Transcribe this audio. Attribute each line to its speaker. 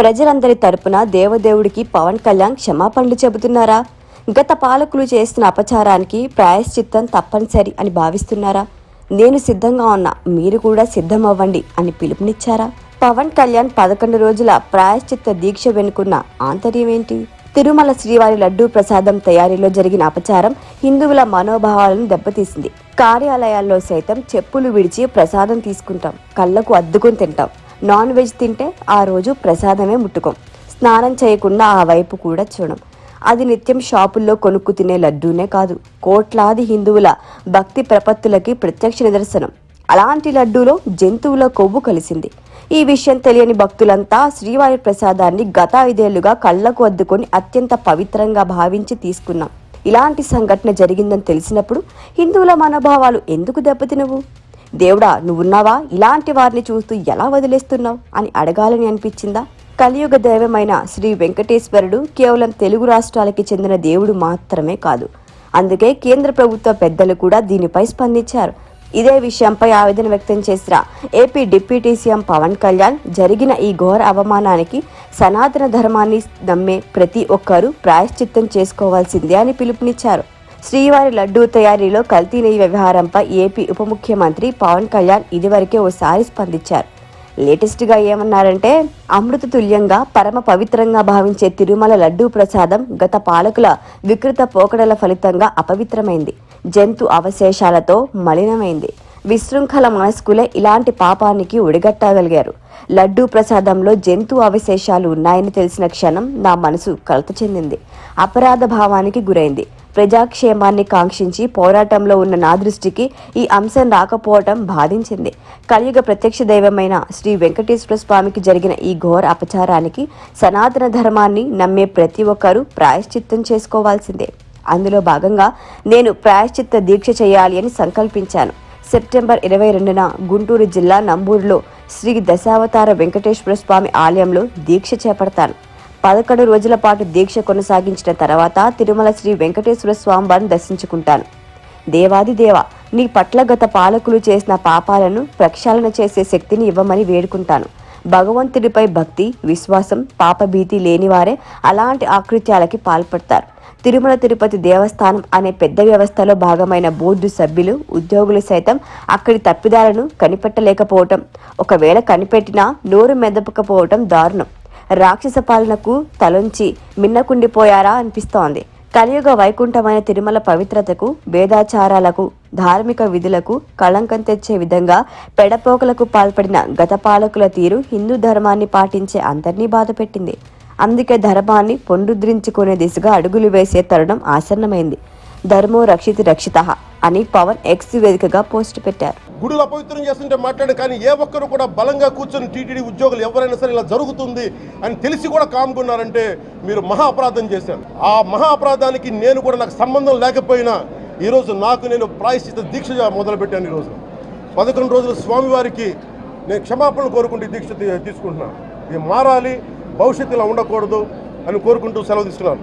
Speaker 1: ప్రజలందరి తరపున దేవదేవుడికి పవన్ కళ్యాణ్ క్షమాపణలు చెబుతున్నారా గత పాలకులు చేసిన అపచారానికి ప్రాయశ్చిత్తం తప్పనిసరి అని భావిస్తున్నారా నేను సిద్ధంగా ఉన్నా మీరు కూడా సిద్ధం అవ్వండి అని పిలుపునిచ్చారా పవన్ కళ్యాణ్ పదకొండు రోజుల ప్రాయశ్చిత్త దీక్ష వెనుకున్న ఆంతర్యం ఏంటి తిరుమల శ్రీవారి లడ్డూ ప్రసాదం తయారీలో జరిగిన అపచారం హిందువుల మనోభావాలను దెబ్బతీసింది కార్యాలయాల్లో సైతం చెప్పులు విడిచి ప్రసాదం తీసుకుంటాం కళ్ళకు అద్దుకొని తింటాం నాన్ వెజ్ తింటే ఆ రోజు ప్రసాదమే ముట్టుకోం స్నానం చేయకుండా ఆ వైపు కూడా చూడం అది నిత్యం షాపుల్లో కొనుక్కు తినే లడ్డూనే కాదు కోట్లాది హిందువుల భక్తి ప్రపత్తులకి ప్రత్యక్ష నిదర్శనం అలాంటి లడ్డూలో జంతువుల కొవ్వు కలిసింది ఈ విషయం తెలియని భక్తులంతా శ్రీవారి ప్రసాదాన్ని గత ఐదేళ్లుగా కళ్లకు అద్దుకొని అత్యంత పవిత్రంగా భావించి తీసుకున్నాం ఇలాంటి సంఘటన జరిగిందని తెలిసినప్పుడు హిందువుల మనోభావాలు ఎందుకు దెబ్బతినవు దేవుడా నువ్వున్నావా ఇలాంటి వారిని చూస్తూ ఎలా వదిలేస్తున్నావు అని అడగాలని అనిపించిందా కలియుగ దైవమైన శ్రీ వెంకటేశ్వరుడు కేవలం తెలుగు రాష్ట్రాలకి చెందిన దేవుడు మాత్రమే కాదు అందుకే కేంద్ర ప్రభుత్వ పెద్దలు కూడా దీనిపై స్పందించారు ఇదే విషయంపై ఆవేదన వ్యక్తం చేసిన AP deputy CM Pawan Kalyan జరిగిన ఈ ఘోర అవమానానికి సనాతన ధర్మాన్ని నమ్మే ప్రతి ఒక్కరూ ప్రాయశ్చిత్తం చేసుకోవాల్సిందే అని పిలుపునిచ్చారు శ్రీవారి లడ్డూ తయారీలో కల్తీ నెయ్యి వ్యవహారంపై ఏపీ ఉప ముఖ్యమంత్రి పవన్ కళ్యాణ్ ఇదివరకే ఓసారి స్పందించారు లేటెస్ట్గా ఏమన్నారంటే అమృత తుల్యంగా పరమ పవిత్రంగా భావించే తిరుమల లడ్డూ ప్రసాదం గత పాలకుల వికృత పోకడల ఫలితంగా అపవిత్రమైంది జంతు అవశేషాలతో మలినమైంది విశృంఖల మనస్కులే ఇలాంటి పాపానికి ఒడిగట్టగలిగారు లడ్డూ ప్రసాదంలో జంతు అవశేషాలు ఉన్నాయని తెలిసిన క్షణం నా మనసు కలత చెందింది అపరాధ భావానికి గురైంది ప్రజాక్షేమాన్ని కాంక్షించి పోరాటంలో ఉన్న నా దృష్టికి ఈ అంశం రాకపోవటం బాధించింది కలియుగ ప్రత్యక్ష దైవమైన శ్రీ వెంకటేశ్వర స్వామికి జరిగిన ఈ ఘోర అపచారానికి సనాతన ధర్మాన్ని నమ్మే ప్రతి ఒక్కరూ ప్రాయశ్చిత్తం చేసుకోవాల్సిందే అందులో భాగంగా నేను ప్రాయశ్చిత్త దీక్ష చేయాలి అని సంకల్పించాను సెప్టెంబర్ ఇరవై రెండున గుంటూరు జిల్లా నంబూరులో శ్రీ దశావతార వెంకటేశ్వర స్వామి ఆలయంలో దీక్ష చేపడతాను పదకొండు రోజుల పాటు దీక్ష కొనసాగించిన తర్వాత తిరుమల శ్రీ వెంకటేశ్వర స్వామివారిని దర్శించుకుంటాను దేవాది దేవ నీ పట్ల గత పాలకులు చేసిన పాపాలను ప్రక్షాళన చేసే శక్తిని ఇవ్వమని వేడుకుంటాను భగవంతుడిపై భక్తి విశ్వాసం పాపభీతి లేనివారే అలాంటి ఆకృత్యాలకి పాల్పడతారు తిరుమల తిరుపతి దేవస్థానం అనే పెద్ద వ్యవస్థలో భాగమైన బోర్డు సభ్యులు ఉద్యోగులు సైతం అక్కడి తప్పిదాలను కనిపెట్టలేకపోవటం ఒకవేళ కనిపెట్టినా నోరు మెదపకపోవటం దారుణం రాక్షస పాలనకు తలొంచి మిన్నకుండిపోయారా అనిపిస్తోంది కలియుగ వైకుంఠమైన తిరుమల పవిత్రతకు భేదాచారాలకు ధార్మిక విధులకు కళంకం తెచ్చే విధంగా పెడపోకలకు పాల్పడిన గత పాలకుల తీరు హిందూ ధర్మాన్ని పాటించే అందరినీ బాధపెట్టింది అందుకే ధర్మాన్ని పునరుద్ధరించుకునే దిశగా అడుగులు వేసే తరుణం ఆసన్నమైంది ధర్మో రక్షితి రక్షిత అని పవన్ ఎక్స్ వేదికగా పోస్టు పెట్టారు
Speaker 2: గుడులు అపవిత్రం చేస్తుంటే మాట్లాడు కానీ ఏ ఒక్కరు కూడా బలంగా కూర్చొని టీటీడీ ఉద్యోగులు ఎవరైనా సరే ఇలా జరుగుతుంది అని తెలిసి కూడా కామ్గొన్నారంటే మీరు మహా అపరాధం చేశారు ఆ మహా అపరాధానికి నేను కూడా నాకు సంబంధం లేకపోయినా ఈరోజు నాకు నేను ప్రాయశ్చిత దీక్ష మొదలుపెట్టాను ఈరోజు పదకొండు రోజులు స్వామివారికి నేను క్షమాపణలు కోరుకుంటూ దీక్ష తీసుకుంటున్నాను ఇది మారాలి భవిష్యత్తు ఇలా ఉండకూడదు అని కోరుకుంటూ సెలవు తీసుకున్నాను